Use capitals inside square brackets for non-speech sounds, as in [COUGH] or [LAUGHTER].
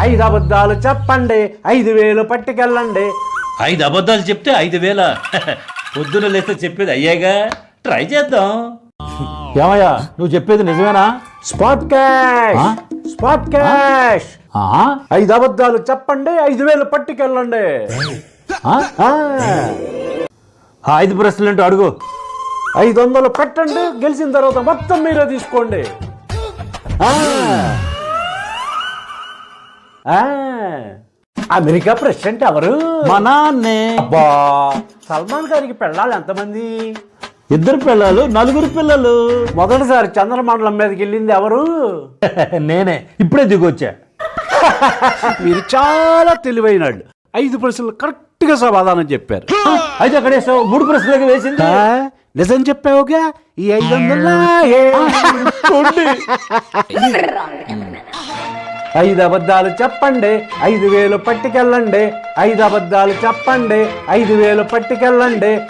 ఐదు అబద్ధాలు చెప్పండి ఐదు వేలు పట్టుకెళ్ళండి. ఐదు అబద్ధాలు చెప్తే ఐదు వేల. పొద్దున లేస్తే చెప్పేది అయ్యాగా. ట్రై చేద్దాం. ఏమయ్యా నువ్వు చెప్పేది నిజమేనా? Spot cash? Spot cash? ఐదు అబద్ధాలు చెప్పండి ఐదు వేలు పట్టుకెళ్ళండి. ఐదు ప్రశ్నలు ఏంటో అడుగు. ఐదు వందలు పెట్టండి గెలిచిన తర్వాత మొత్తం మీరే తీసుకోండి. అమెరికా ప్రెసిడెంట్ ఎవరు? మా నాన్నే. అబ్బా సల్మాన్ గారికి పెళ్ళాలి ఎంతమంది? ఇద్దరు పిల్లలు నలుగురు పిల్లలు. మొదటిసారి చంద్రమండలం మీదకి వెళ్ళింది ఎవరు? [LAUGHS] నేనే. ఇప్పుడే దిగొచ్చా. మీరు చాలా తెలివైనళ్ళు. ఐదు ప్రశ్నలు కరెక్ట్గా సమాధానం చెప్పారు. అయితే అక్కడ వేసావు మూడు ప్రశ్నలకు వేసింది. నిజం చెప్పావుగా? ఈ ఐదు వందల [LAUGHS] ఐదు అబద్ధాలు చెప్పండి ఐదు వేలు పట్టుకెళ్ళండి. ఐదు అబద్ధాలు చెప్పండి ఐదు వేలు పట్టుకెళ్ళండి.